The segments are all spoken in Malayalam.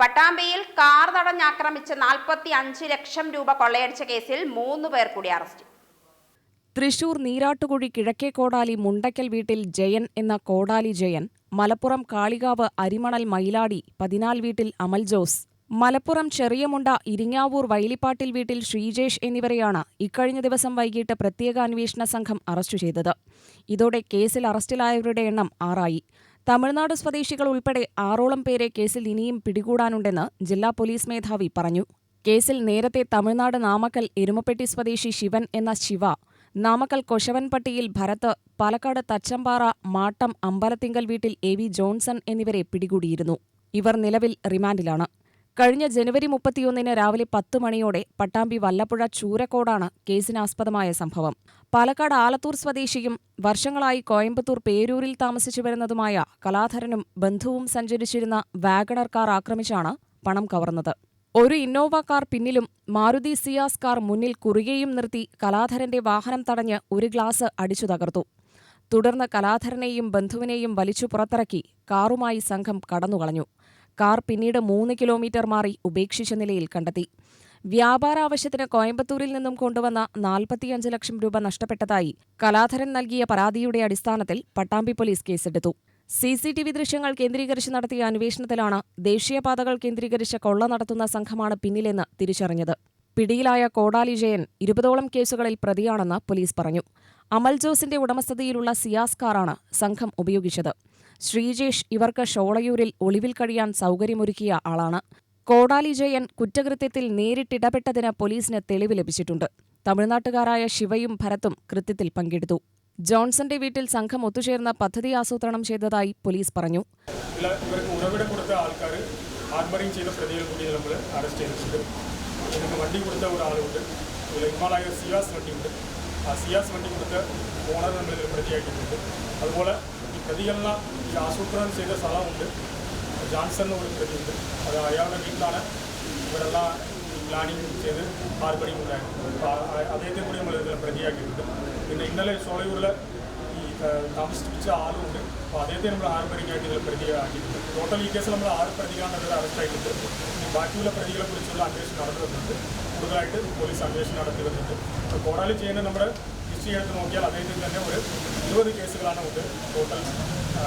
പട്ടാമ്പിയിൽ കാർ തടഞ്ഞാക്രമിച്ച് നാൽപ്പത്തി അഞ്ച് ലക്ഷം രൂപ കൊള്ളയടിച്ച കേസിൽ മൂന്ന് പേർ കൂടി അറസ്റ്റ്. തൃശൂർ നീരാട്ടുകുഴി കിഴക്കേ കോടാലി മുണ്ടയ്ക്കൽ വീട്ടിൽ ജയൻ എന്ന കോടാലി ജയൻ മലപ്പുറം കാളികാവ് അരിമണൽ മയിലാടി പതിനാൽ വീട്ടിൽ അമൽ ജോസ് മലപ്പുറം ചെറിയമുണ്ട ഇരിങ്ങാവൂർ വൈലിപ്പാട്ടിൽ വീട്ടിൽ ശ്രീജേഷ് എന്നിവരെയാണ് ഇക്കഴിഞ്ഞ ദിവസം വൈകിട്ട് പ്രത്യേക അന്വേഷണ സംഘം അറസ്റ്റ് ചെയ്തത്. ഇതോടെ കേസിൽ അറസ്റ്റിലായവരുടെ എണ്ണം ആറായി. തമിഴ്നാട് സ്വദേശികൾ ഉൾപ്പെടെ ആറോളം പേരെ കേസിൽ ഇനിയും പിടികൂടാനുണ്ടെന്ന് ജില്ലാ പോലീസ് മേധാവി പറഞ്ഞു. കേസിൽ നേരത്തെ തമിഴ്നാട് നാമക്കൽ എരുമപ്പെട്ടി സ്വദേശി ശിവൻ എന്ന ശിവ നാമക്കൽ കൊശവൻപട്ടിയിൽ ഭരത് പാലക്കാട് തച്ചമ്പാറ മാട്ടം അമ്പലത്തിങ്കൽ വീട്ടിൽ എ വി ജോൺസൺ എന്നിവരെ പിടികൂടിയിരുന്നു. ഇവർ നിലവിൽ റിമാൻഡിലാണ്. കഴിഞ്ഞ ജനുവരി മുപ്പത്തിയൊന്നിന് രാവിലെ പത്ത് മണിയോടെ പട്ടാമ്പി വല്ലപ്പുഴ ചൂരക്കോടാണ് കേസിനാസ്പദമായ സംഭവം. പാലക്കാട് ആലത്തൂർ സ്വദേശിയും വർഷങ്ങളായി കോയമ്പത്തൂർ പേരൂരിൽ താമസിച്ചു വരുന്നതുമായ കലാധരനും ബന്ധുവും സഞ്ചരിച്ചിരുന്ന വാഗണർ കാർ ആക്രമിച്ചാണ് പണം കവർന്നത്. ഒരു ഇന്നോവ കാർ പിന്നിലും മാരുതി സിയാസ് കാർ മുന്നിൽ കുറുകെയും നിർത്തി കലാധരന്റെ വാഹനം തടഞ്ഞ് ഒരു ഗ്ലാസ് അടിച്ചു തകർത്തു. തുടർന്ന് കലാധരനെയും ബന്ധുവിനെയും വലിച്ചു പുറത്തിറക്കി കാറുമായി സംഘം കടന്നുകളഞ്ഞു. കാർ പിന്നീട് മൂന്ന് കിലോമീറ്റർ മാറി ഉപേക്ഷിച്ച നിലയിൽ കണ്ടെത്തി. വ്യാപാര ആവശ്യത്തിന് കോയമ്പത്തൂരിൽ നിന്നും കൊണ്ടുവന്ന നാൽപ്പത്തിയഞ്ച് ലക്ഷം രൂപ നഷ്ടപ്പെട്ടതായി കലാധരൻ നൽകിയ പരാതിയുടെ അടിസ്ഥാനത്തിൽ പട്ടാമ്പി പോലീസ് കേസെടുത്തു. സി സി ടി വി ദൃശ്യങ്ങൾ കേന്ദ്രീകരിച്ച് നടത്തിയ അന്വേഷണത്തിലാണ് ദേശീയപാതകൾ കേന്ദ്രീകരിച്ച് കൊള്ള നടത്തുന്ന സംഘമാണ് പിന്നിലെന്ന് തിരിച്ചറിഞ്ഞത്. പിടിയിലായ കോടാലി ജയൻ ഇരുപതോളം കേസുകളിൽ പ്രതിയാണെന്ന് പോലീസ് പറഞ്ഞു. അമൽ ജോസിന്റെ ഉടമസ്ഥതയിലുള്ള സിയാസ് കാറാണ് സംഘം ഉപയോഗിച്ചത്. ശ്രീജേഷ് ഇവർക്ക് ഷോളയൂരിൽ ഒളിവിൽ കഴിയാൻ സൗകര്യമൊരുക്കിയ ആളാണ്. കോടാലി ജയൻ കുറ്റകൃത്യത്തിൽ നേരിട്ടിടപെട്ടതിന് പോലീസിന് തെളിവ് ലഭിച്ചിട്ടുണ്ട്. തമിഴ്നാട്ടുകാരായ ശിവയും ഭരത്തും കൃത്യത്തിൽ പങ്കെടുത്തു. ജോൺസന്റെ വീട്ടിൽ സംഘം ഒത്തുചേർന്ന് പദ്ധതി ആസൂത്രണം ചെയ്തതായി പോലീസ് പറഞ്ഞു. ഇവർക്ക് കൊടുത്ത ചെയ്ത നമ്മൾ അറസ്റ്റ് ചെയ്തിട്ടുണ്ട്. വണ്ടി കൊടുത്ത സിയാസ് ആ സിയാസ് വണ്ടി കൊടുത്ത ഓണർ നമ്മൾ പ്രതിയാക്കിയിട്ടുണ്ട് അതുപോലെ ഈ പ്രതികളെല്ലാം ഈ ആസൂത്രണം ചെയ്ത സ്ഥലമുണ്ട്. ജാൻസൺ എന്ന് ഒരു പ്രതിയുണ്ട്. അത് അയാളുടെ വീട്ടിലാണ് ഇവരെല്ലാം പ്ലാനിങ് ചെയ്ത് ആർപ്പടി ഉണ്ടായിരുന്നത് അദ്ദേഹത്തെ കൂടി നമ്മൾ ഇതിൽ പ്രതിയാക്കിയിട്ടുണ്ട്. പിന്നെ ഇന്നലെ സോളയൂരിൽ ഈ താമസിപ്പിച്ച ആളുമുണ്ട് അപ്പോൾ അദ്ദേഹത്തെ നമ്മൾ പ്രതിയാക്കി ഇതിൽ പ്രതിയാക്കിയിട്ടുണ്ട് ടോട്ടൽ ഈ കേസിൽ നമ്മൾ ആറ് പ്രതികളാണ് അറസ്റ്റായിട്ടുണ്ട് ബാക്കിയുള്ള പ്രതികളെ കുറിച്ചുള്ള അന്വേഷണം നടത്തി വരുന്നുണ്ട് കൂടുതലായിട്ട് പോലീസ് അന്വേഷണം നടത്തി വരുന്നുണ്ട് കോടാലി ചെയ്യുന്ന നമ്മുടെ ഹിസ്റ്ററി എടുത്ത് നോക്കിയാൽ അദ്ദേഹത്തിന് തന്നെ ഒരു ഇരുപത് കേസുകളാണ് ഉണ്ട് ടോട്ടൽ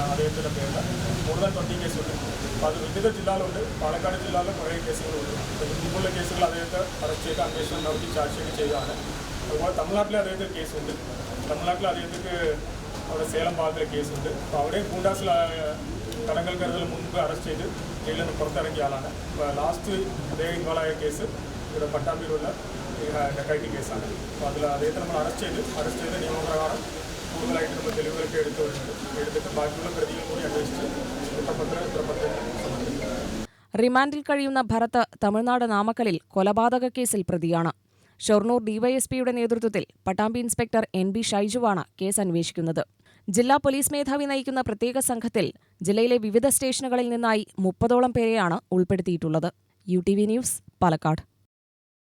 അദ്ദേഹത്തിൻ്റെ പേരിൽ കൂടുതൽ ട്വൻറ്റി കേസുണ്ട് അപ്പോൾ അത് വിവിധ ജില്ലയിലുണ്ട് പാലക്കാട് ജില്ലയിലും കുറേ കേസുകളുണ്ട് അപ്പോൾ ഇതുപോലുള്ള കേസുകൾ അദ്ദേഹത്തെ അറസ്റ്റ് ചെയ്ത് അന്വേഷണം നടത്തി ചാർജ് ഷീറ്റ് ചെയ്തതാണ് അതുപോലെ തമിഴ്നാട്ടിലെ അദ്ദേഹത്തിന് കേസുണ്ട് തമിഴ്നാട്ടിൽ അദ്ദേഹത്തിന് അവിടെ സേലം ഭാഗത്തിലെ കേസുണ്ട് അപ്പോൾ അവിടെയും ഗൂണ്ടാസിൽ തടങ്കൽ കരുതൽ മുൻപ് അറസ്റ്റ് ചെയ്ത് ജയിലിൽ നിന്ന് പുറത്തിറങ്ങിയ ആളാണ്. ലാസ്റ്റ് അദ്ദേഹം ഇൻവോൾവായ കേസ് ഇവിടെ പട്ടാമ്പിയിലുള്ള ഡെക്കൈറ്റി കേസാണ് അപ്പോൾ അതിൽ അദ്ദേഹത്തെ നമ്മൾ അറസ്റ്റ് ചെയ്ത് അറസ്റ്റ് ചെയ്ത നിയമപ്രകാരം കൂടുതലായിട്ട് നമ്മൾ തെളിവുകളൊക്കെ എടുത്തു വരുന്നുണ്ട്. എടുത്തിട്ട് ബാക്കിയുള്ള പ്രതികൾ കൂടി അന്വേഷിച്ച് കുറ്റപത്ര സമർപ്പിക്കും. റിമാൻഡിൽ കഴിയുന്ന ഭരത് തമിഴ്നാട് നാമക്കലിൽ കൊലപാതക കേസിൽ പ്രതിയാണ്. ഷൊർണൂർ ഡിവൈഎസ്പിയുടെ നേതൃത്വത്തിൽ പട്ടാമ്പി ഇൻസ്പെക്ടർ എൻ ബി ഷൈജുവാണ് കേസ് അന്വേഷിക്കുന്നത്. ജില്ലാ പോലീസ് മേധാവി നയിക്കുന്ന പ്രത്യേക സംഘത്തിൽ ജില്ലയിലെ വിവിധ സ്റ്റേഷനുകളിൽ നിന്നായി മുപ്പതോളം പേരെയാണ് ഉൾപ്പെടുത്തിയിട്ടുള്ളത്. U T V news Palakkad.